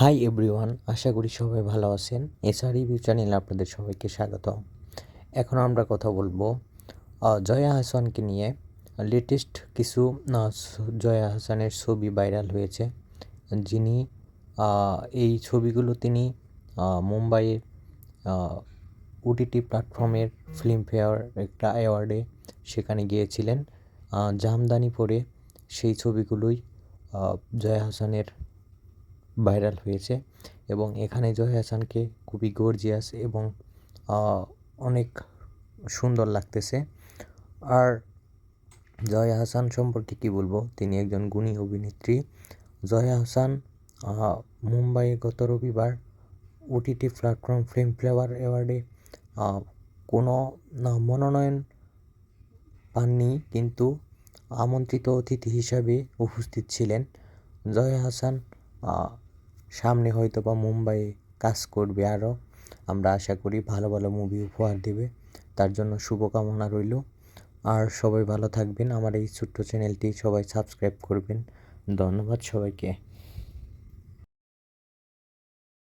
Hi everyone আশা করি সবাই ভালো আছেন। এসআর রিভিউ চ্যানেলে আপনাদের সবাইকে স্বাগত এখন আমরা কথা বলব জয়া হাসানকে নিয়ে। লেটেস্ট কিছু জয়া হাসানের ছবি ভাইরাল হয়েছে। যিনি এই ছবিগুলো তিনি মুম্বাইয়ের ওটিটি প্ল্যাটফর্মের ফিল্মফেয়ার একটা অ্যাওয়ার্ডে সেখানে গিয়েছিলেন। জামদানি পরে সেই ছবিগুলোই জয়া হাসানের ভাইরাল হয়েছে এবং এখানে জয় হাসানকে খুবই গর্জিয়াস এবং অনেক সুন্দর লাগতেছে। আর জয়া হাসান সম্পর্কে কি বলব? তিনি একজন গুণী অভিনেত্রী। জয়া হাসান মুম্বাইয়ে গত রবিবার ওটিটি প্ল্যাটফর্ম ফিল্ম ফ্লেভার অ্যাওয়ার্ডে কোনো না মনোনয়ন পাননি, কিন্তু আমন্ত্রিত অতিথি হিসাবে উপস্থিত ছিলেন। জয়া হাসান সামনে হয়তো বা মুম্বাইয়ে কাজ করবে আরও আমরা আশা করি ভালো ভালো মুভি উপহার দেবে। তার জন্য শুভকামনা রইল। আর সবাই ভালো থাকবেন। আমার এই ছোট্ট চ্যানেলটি সবাই সাবস্ক্রাইব করবেন। ধন্যবাদ সবাইকে।